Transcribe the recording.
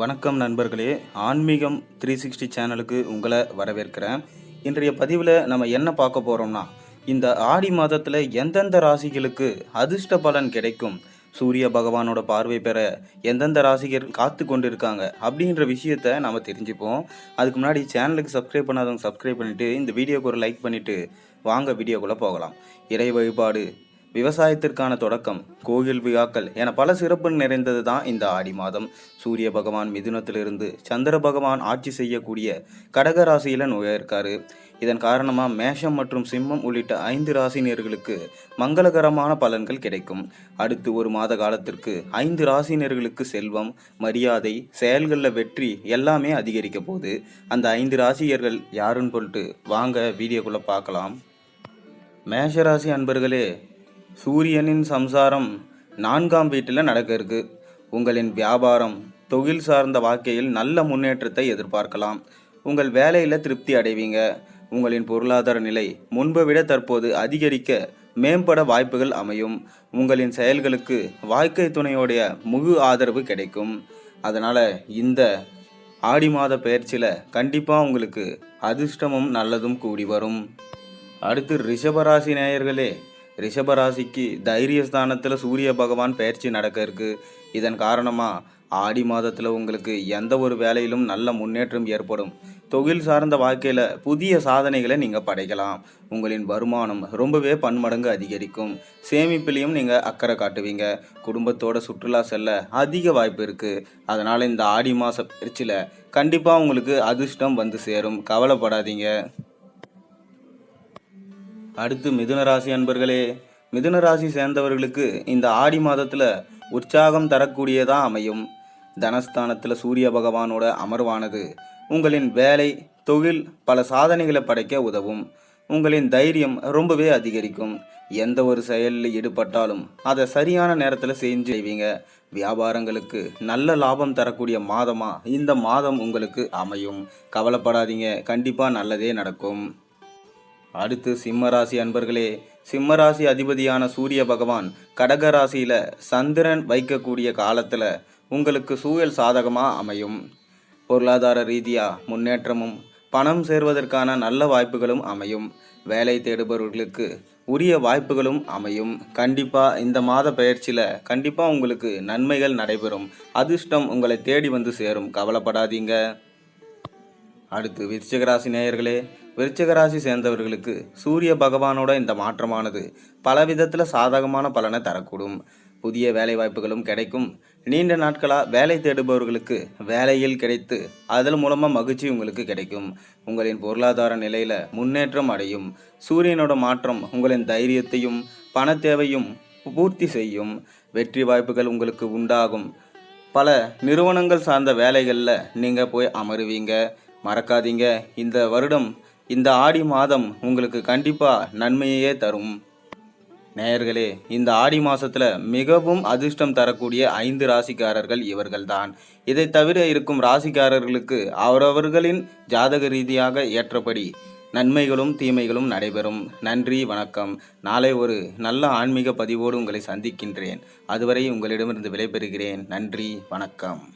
வணக்கம் நண்பர்களே. ஆன்மீகம் த்ரீ சிக்ஸ்டி சேனலுக்கு உங்களை வரவேற்கிறேன். இன்றைய பதிவில் நம்ம என்ன பார்க்க போகிறோம்னா இந்த ஆடி மாதத்தில் எந்தெந்த ராசிகளுக்கு அதிர்ஷ்ட பலன் கிடைக்கும்? சூரிய பகவானோட பார்வை பெற எந்தெந்த ராசிகள் காத்து கொண்டு இருக்காங்க அப்படின்ற விஷயத்த நம்ம தெரிஞ்சுப்போம். அதுக்கு முன்னாடி சேனலுக்கு சப்ஸ்கிரைப் பண்ணாதவங்க சப்ஸ்கிரைப் பண்ணிவிட்டு இந்த வீடியோக்கு ஒரு லைக் பண்ணிவிட்டு வாங்க வீடியோக்குள்ளே போகலாம். இறை வழிபாடு விவசாயத்திற்கான தொடக்கம் கோயில் விழாக்கள் என பல சிறப்பு நிறைந்தது தான் இந்த ஆடி மாதம். சூரிய பகவான் மிதுனத்திலிருந்து சந்திர பகவான் ஆட்சி செய்யக்கூடிய கடக ராசியில் நுழையிருக்காரு இதன் காரணமாக மேஷம் மற்றும் சிம்மம் உள்ளிட்ட ஐந்து ராசினியர்களுக்கு மங்களகரமான பலன்கள் கிடைக்கும். அடுத்து ஒரு மாத காலத்திற்கு ஐந்து ராசினியர்களுக்கு செல்வம் மரியாதை செயல்களில் வெற்றி எல்லாமே அதிகரிக்க போகுது. அந்த ஐந்து ராசியர்கள் யாருன்னு சொல்லிட்டு வாங்க வீடியோக்குள்ளே பார்க்கலாம். மேஷராசி அன்பர்களே சூரியனின் சம்சாரம் நான்காம் வீட்டில் நடக்க இருக்கு. உங்களின் வியாபாரம் தொழில் சார்ந்த வாழ்க்கையில் நல்ல முன்னேற்றத்தை எதிர்பார்க்கலாம். உங்கள் வேலையில் திருப்தி அடைவீங்க. உங்களின் பொருளாதார நிலை முன்பை விட தற்போது அதிகரிக்க மேம்பட வாய்ப்புகள் அமையும். உங்களின் செயல்களுக்கு வாழ்க்கை துணையோடைய முழு ஆதரவு கிடைக்கும். அதனால் இந்த ஆடி மாத பயிற்சியில் கண்டிப்பாக உங்களுக்கு அதிர்ஷ்டமும் நல்லதும் கூடி வரும். அடுத்து ரிஷபராசி நேயர்களே ரிஷபராசிக்கு தைரியஸ்தானத்தில் சூரிய பகவான் பயிற்சி நடக்க இருக்கு. இதன் காரணமாக ஆடி மாதத்தில் உங்களுக்கு எந்த ஒரு வேலையிலும் நல்ல முன்னேற்றம் ஏற்படும். தொழில் சார்ந்த வாழ்க்கையில் புதிய சாதனைகளை நீங்கள் படைக்கலாம். உங்களின் வருமானம் ரொம்பவே பன்மடங்கு அதிகரிக்கும். சேமிப்பிலையும் நீங்கள் அக்கறை காட்டுவீங்க. குடும்பத்தோட சுற்றுலா செல்ல அதிக வாய்ப்பு இருக்குது அதனால் இந்த ஆடி மாத பயிற்சியில் கண்டிப்பாக உங்களுக்கு அதிர்ஷ்டம் வந்து சேரும். கவலைப்படாதீங்க. அடுத்து மிதுனராசி அன்பர்களே மிதுனராசி சேர்ந்தவர்களுக்கு இந்த ஆடி மாதத்தில் உற்சாகம் தரக்கூடியதாக அமையும். தனஸ்தானத்தில் சூரிய பகவானோட அமர்வானது உங்களின் வேலை தொழில் பல சாதனைகளை படைக்க உதவும். உங்களின் தைரியம் ரொம்பவே அதிகரிக்கும். எந்த ஒரு செயலில் ஈடுபட்டாலும் அதை சரியான நேரத்தில் செஞ்சு செய்வீங்க. வியாபாரங்களுக்கு நல்ல லாபம் தரக்கூடிய மாதமாக இந்த மாதம் உங்களுக்கு அமையும். கவலைப்படாதீங்க. கண்டிப்பாக நல்லதே நடக்கும். அடுத்து சிம்மராசி அன்பர்களே சிம்மராசி அதிபதியான சூரிய பகவான் கடகராசியில் சந்திரன் வைக்கக்கூடிய காலத்தில் உங்களுக்கு சூழல் சாதகமாக அமையும். பொருளாதார ரீதியாக முன்னேற்றமும் பணம் சேர்வதற்கான நல்ல வாய்ப்புகளும் அமையும். வேலை தேடுபவர்களுக்கு உரிய வாய்ப்புகளும் அமையும். கண்டிப்பாக இந்த மாத பயிற்சியில் கண்டிப்பாக உங்களுக்கு நன்மைகள் நடைபெறும். அதிர்ஷ்டம் உங்களை தேடி வந்து சேரும். கவலைப்படாதீங்க. அடுத்து விருச்சிகராசி நேயர்களே விருச்சிகராசி சேர்ந்தவர்களுக்கு சூரிய பகவானோட இந்த மாற்றமானது பல விதத்தில் சாதகமான பலனை தரக்கூடும். புதிய வேலை வாய்ப்புகளும் கிடைக்கும். நீண்ட நாட்களாக வேலை தேடுபவர்களுக்கு வேலையில் கிடைத்து அதன் மூலமாக மகிழ்ச்சி உங்களுக்கு கிடைக்கும். உங்களின் பொருளாதார நிலையில் முன்னேற்றம் அடையும். சூரியனோட மாற்றம் உங்களின் தைரியத்தையும் பண தேவையும் பூர்த்தி செய்யும். வெற்றி வாய்ப்புகள் உங்களுக்கு உண்டாகும். பல நிறுவனங்கள் சார்ந்த வேலைகளில் நீங்கள் போய் அமருவீங்க. மறக்காதீங்க. இந்த வருடம் இந்த ஆடி மாதம் உங்களுக்கு கண்டிப்பாக நன்மையே தரும். நேயர்களே இந்த ஆடி மாதத்தில் மிகவும் அதிர்ஷ்டம் தரக்கூடிய ஐந்து ராசிக்காரர்கள் இவர்கள்தான். இதை தவிர இருக்கும் ராசிக்காரர்களுக்கு அவரவர்களின் ஜாதக ரீதியாக ஏற்றபடி நன்மைகளும் தீமைகளும் நடைபெறும். நன்றி வணக்கம். நாளை ஒரு நல்ல ஆன்மீக பதிவோடு உங்களை சந்திக்கின்றேன். அதுவரை உங்களிடமிருந்து விடைபெறுகிறேன். நன்றி வணக்கம்.